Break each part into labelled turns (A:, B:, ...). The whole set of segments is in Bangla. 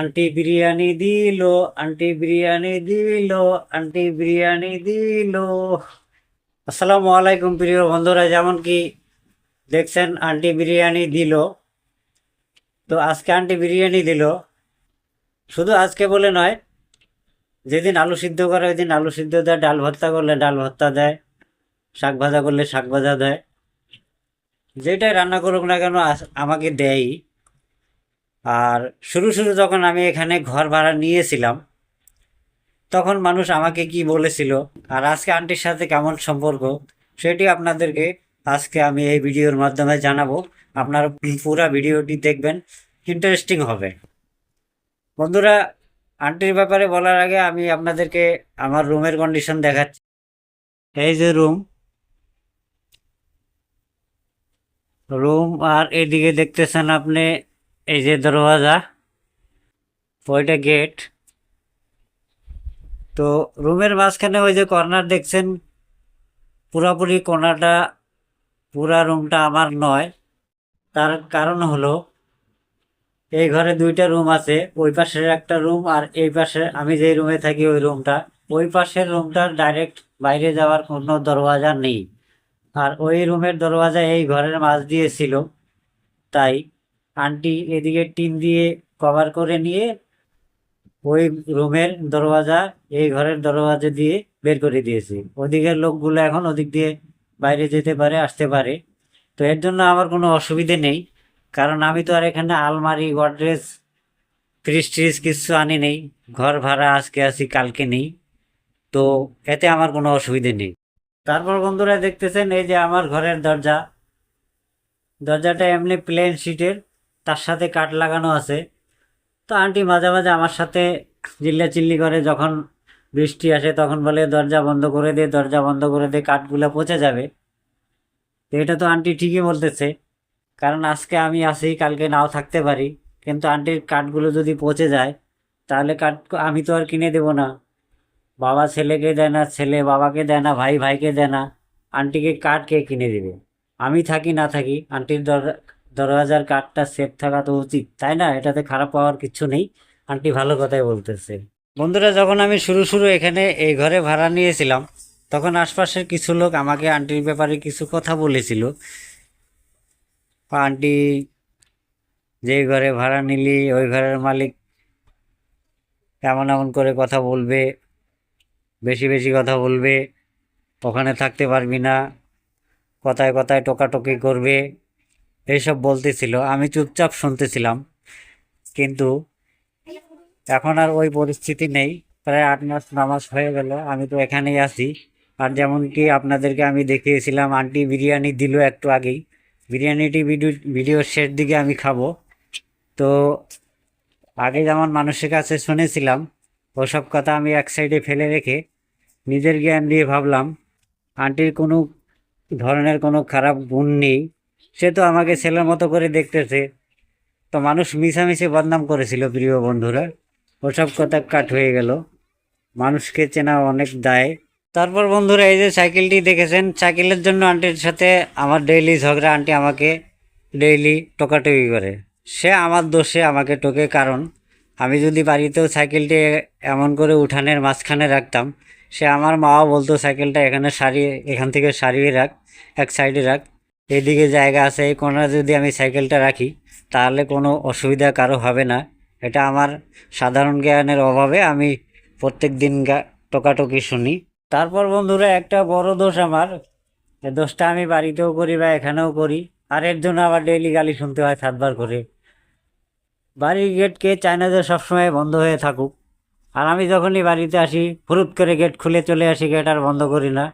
A: আন্টি বিরিয়ানি দিল, আন্টি বিরিয়ানি দিল, আন্টি বিরিয়ানি দিল। আসসালামু আলাইকুম প্রিয় বন্ধুরা, যেমন কি দেখছেন, আন্টি বিরিয়ানি দিল। তো আজকে আন্টি বিরিয়ানি দিল। শুধু আজকে বলে নয়, যেদিন আলু সিদ্ধ করে ওই দিন আলু সিদ্ধ দেয়, ডাল ভর্তা করলে ডাল ভর্তা দেয়, শাক ভাজা করলে শাক ভাজা দেয়। যেটাই রান্না করুক না কেন আমাকে দেয়ই। আর শুরু শুরু যখন আমি এখানে ঘর ভাড়া নিয়েছিলাম, তখন মানুষ আমাকে কি বলেছিল, আর আজকে আন্টির সাথে কেমন সম্পর্ক? সেটি আপনাদেরকে আজকে আমি এই ভিডিওর মাধ্যমে জানাব। আপনারা পুরা ভিডিওটি দেখবেন ইন্টারেস্টিং হবে। বন্ধুরা, আন্টির ব্যাপারে বলার আগে আমি আপনাদেরকে আমার রুমের কন্ডিশন দেখাচ্ছি। এই যে রুম রুম আর এদিকে দেখতেছেন আপনি এই যে দরওয়াজা ওইটা গেট তো রুমের মাঝখানে ওই যে কর্নার দেখছেন, পুরাপুরি কোনাটা, পুরা রুমটা আমার নয়। তার কারণ হলো, এই ঘরে দুইটা রুম আছে, ওই পাশের একটা রুম আর এই পাশে আমি যে রুমে থাকি ওই রুমটা। ওই পাশের রুমটার ডাইরেক্ট বাইরে যাওয়ার কোনো দরওয়াজা নেই। আর ওই রুমের দরওয়াজা এই ঘরের মাঝ দিয়ে ছিল, তাই আন্টি এদিকে টিন দিয়ে কভার করে নিয়ে ওই রুমের দরওয়াজা, এই ঘরের দরওয়াজা দিয়ে বের করে দিয়েছি। ওদিকের লোকগুলো এখন ওদিক দিয়ে বাইরে যেতে পারে, আসতে পারে। তো এর জন্য আমার কোনো অসুবিধে নেই। কারণ আমি তো আর এখানে আলমারি গডরেজ ফ্রিজ ট্রিজ কিছু আনি নেই। ঘর ভাড়া আজকে আসি কালকে নেই। তো এতে আমার কোনো অসুবিধে নেই। তারপর বন্ধুরা দেখতেছেন, এই যে আমার ঘরের দরজা। দরজাটা এমনি প্লেন শিটের তার সাথে কাঠ লাগানো আছে। তো আন্টি মাঝে মাঝে আমার সাথে চিল্লা চিল্লি করে, যখন বৃষ্টি আসে তখন বলে, দরজা বন্ধ করে দে, দরজা বন্ধ করে দে, কাঠগুলো পচে যাবে। তো এটা তো আন্টি ঠিকই বলতেছে। কারণ আজকে আমি আসি কালকে নাও থাকতে পারি। কিন্তু আন্টির কাঠগুলো যদি পচে যায়, তাহলে কাঠ আমি তো আর কিনে দেবো না। বাবা ছেলেকে দেয় না, ছেলে বাবাকে দেয় না, ভাই ভাইকে দেয় না। আন্টিকে কাঠ কে কিনে দেবে? আমি থাকি, না থাকি, আন্টির দর- দরওয়াজার কাঠটা সেফ থাকা তো উচিত, তাই না? এটাতে খারাপ পাওয়ার কিছু নেই। আন্টি ভালো কথাই বলতেছে। বন্ধুরা, যখন আমি শুরু শুরু এখানে এই ঘরে ভাড়া নিয়েছিলাম, তখন আশপাশের কিছু লোক আমাকে আন্টির ব্যাপারে কিছু কথা বলেছিল। আন্টি, যে ঘরে ভাড়া নিলি, ওই ঘরের মালিক এমন এমন করে কথা বলবে, বেশি বেশি কথা বলবে, ওখানে থাকতে পারবি না, কথায় কথায় টোকাটোকি করবে। এইসব বলতেছিল, আমি চুপচাপ শুনতেছিলাম। কিন্তু এখন আর ওই পরিস্থিতি নেই, প্রায় আট মাস ন মাস হয়ে গেল, আমি তো এখানেই আছি। আর যেমন কি আপনাদেরকে আমি দেখিয়েছিলাম, আন্টি বিরিয়ানি দিল একটু আগেই। বিরিয়ানিটি ভিডিও ভিডিওর শেষ দিকে আমি খাব। তো আগে যেমন মানুষের কাছে শুনেছিলাম, ওসব কথা আমি এক সাইডে ফেলে রেখে নিজের জ্ঞান দিয়ে ভাবলাম, আন্টির কোনো ধরনের কোনো খারাপ গুণ নেই। সে তো আমাকে ছেলের মতো করে দেখতেছে। তো মানুষ মিশামিশি বদনাম করেছিল প্রিয় বন্ধুরা। ওসব কথা কাট হয়ে গেল। মানুষকে চেনা অনেক দায়। তারপর বন্ধুরা, এই যে সাইকেলটি দেখেছেন, সাইকেলের জন্য আন্টির সাথে আমার ডেইলি ঝগড়া, আন্টি আমাকে ডেইলি টোকাটুকি করে। সে আমার দোষে আমাকে টোকে, কারণ আমি যদি বাড়িতেও সাইকেলটি এমন করে উঠানের মাঝখানে রাখতাম, সে আমার মাও বলতো, সাইকেলটা এখানে সারিয়ে, এখান থেকে সারিয়ে রাখ, এক সাইডে রাখ। এদিকে জায়গা আছে, এই কোনায় যদি আমি সাইকেলটা রাখি, তাহলে কোনো অসুবিধা কারও হবে না। এটা আমার সাধারণ জ্ঞানের অভাবে আমি প্রত্যেক দিন টোকাটুকি শুনি। তারপর বন্ধুরা, একটা বড় দোষ আমার দোষটা আমি বাড়িতেও করি বা এখানেও করি, আর এর জন্য আবার ডেইলি গালি শুনতে হয় সাতবার করে। বাড়ির গেট কে চায় না যে সবসময় বন্ধ হয়ে থাকুক। আর আমি যখনই বাড়িতে আসি ফুরুত করে গেট খুলে চলে আসি গেট আর বন্ধ করি না।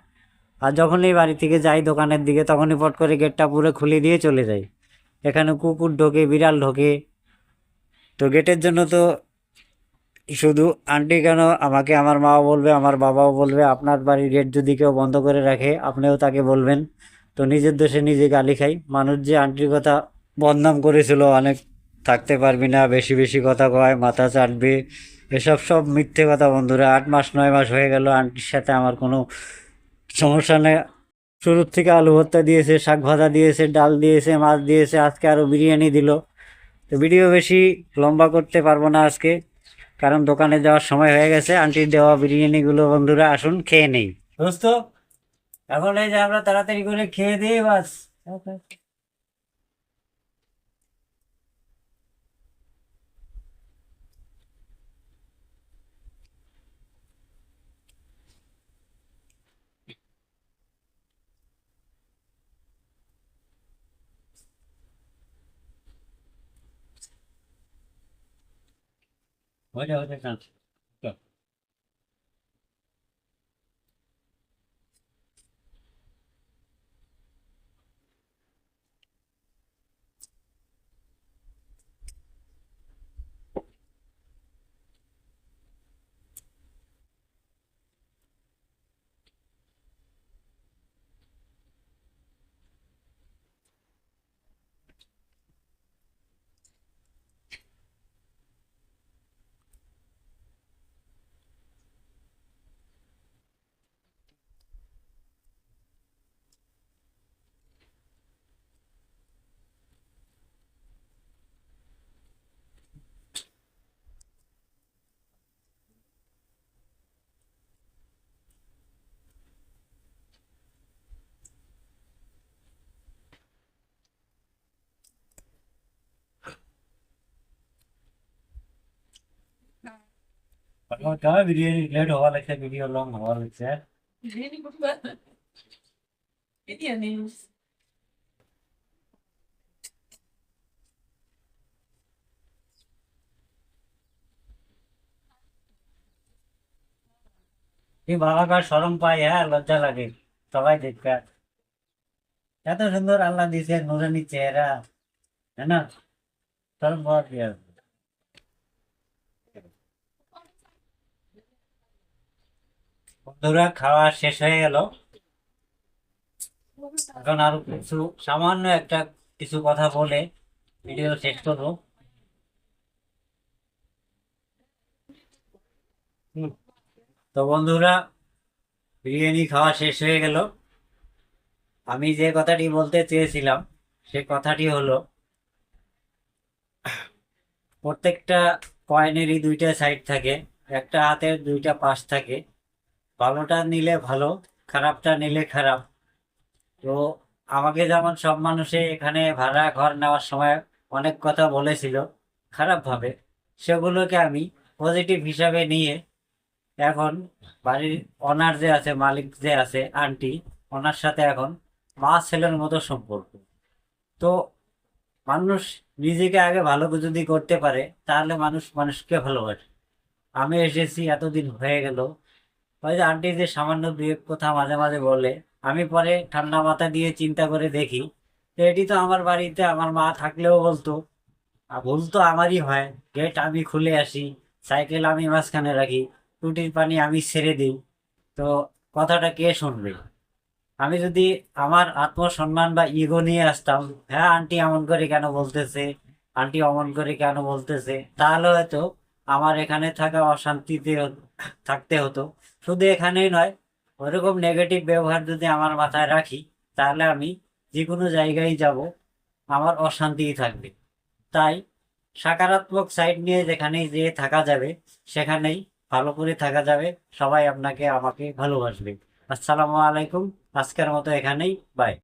A: আর যখনই বাড়ি থেকে যাই দোকানের দিকে, তখনই পট করে গেটটা পুরো খুলে দিয়ে চলে যাই। এখানে কুকুর ঢোকে, বিড়াল ঢোকে। তো গেটের জন্য তো শুধু আন্টি কেন, আমাকে আমার মাও বলবে, আমার বাবাও বলবে, আপনার বাড়ির গেট যদি কেউ বন্ধ করে রাখে, আপনিও তাকে বলবেন। তো নিজের দোষে নিজে গালি খাই। মানুষ যে আন্টির কথা বদনাম করেছিল, অনেক থাকতে পারবি না, বেশি বেশি কথা কয়, মাথা চাটবে, এসব সব মিথ্যে কথা বন্ধুরা। আট মাস, নয় মাস হয়ে গেল, আন্টির সাথে আমার কোনো সমস্যা নেই। শুরুর থেকে আলু ভর্তা দিয়েছে, শাক ভাজা দিয়েছে, ডাল দিয়েছে, মাছ দিয়েছে, আজকে আরও বিরিয়ানি দিল। তো ভিডিও বেশি লম্বা করতে পারব না আজকে, কারণ দোকানে যাওয়ার সময় হয়ে গেছে। আন্টির দেওয়া বিরিয়ানিগুলো বন্ধুরা আসুন, খেয়ে নেই। দোস্ত, এখন এই যে আমরা তাড়াতাড়ি করে খেয়ে দিই বাস। হয়ে যাবে হয়ে যাবে চল। বাবাকার সরম পায় হ্যাঁ লজ্জা লাগে। সবাই দেখবে এত সুন্দর আল্লাহ দিছে নুরানি চেহারা হ্যাঁ না সরম পাওয়া কি বন্ধুরা, খাওয়া শেষ হয়ে গেল। এখন আরও কিছু সামান্য একটা কিছু কথা বলে ভিডিও শেষ করব। তো বন্ধুরা, বিরিয়ানি খাওয়া শেষ হয়ে গেল। আমি যে কথাটি বলতে চেয়েছিলাম, সে কথাটি হলো, প্রত্যেকটা কয়েনেরই দুইটা সাইড থাকে, একটা হাতের দুইটা পাশ থাকে। ভালোটা নিলে ভালো, খারাপটা নিলে খারাপ। তো আমাকে যেমন সব মানুষে এখানে ভাড়া ঘর নেওয়ার সময় অনেক কথা বলেছিল, খারাপভাবে। সেগুলোকে আমি পজিটিভ হিসাবে নিয়ে এখন বাড়ির অনার যে আছে, মালিক যে আছে আন্টি ওনার সাথে এখন মা ছেলের মতো সম্পর্ক। তো মানুষ নিজেকে আগে ভালো যদি করতে পারে, তাহলে মানুষ মানুষকে ভালোবাসে। আমি এসেছি, এতদিন হয়ে গেল ওই যে আন্টি যে সামান্য এক কথা মাঝে মাঝে বলে, আমি পরে ঠান্ডা মাথা দিয়ে চিন্তা করে দেখি তো এটি তো আমার বাড়িতে আমার মা থাকলেও বলতো। ভুল তো আমারই হয় গেট আমি খুলে আসি সাইকেল আমি মাঝখানে রাখি, টুটির পানি আমি ছেড়ে দিই। তো কথাটা কে শুনবে? আমি যদি আমার আত্মসম্মান বা ইগো নিয়ে আসতাম হ্যাঁ আন্টি এমন করে কেন বলতেছে? আন্টি অমন করে কেন বলতেছে? তাহলে হয়তো আমার এখানে থাকা অশান্তিতে থাকতে হতো। শুধু এখানেই নয়, ওরকম নেগেটিভ ব্যবহার যদি আমার মাথায় রাখি, তাহলে আমি যে কোনো জায়গায় যাব, আমার অশান্তিই থাকবে। তাই সকারাত্মক সাইড নিয়ে যেখানেই যেয়ে থাকা যাবে, সেখানেই ভালো করে থাকা যাবে, সবাই আপনাকে আমাকে ভালোবাসবে। আসসালামু আলাইকুম, আজকের মতো এখানেই বাই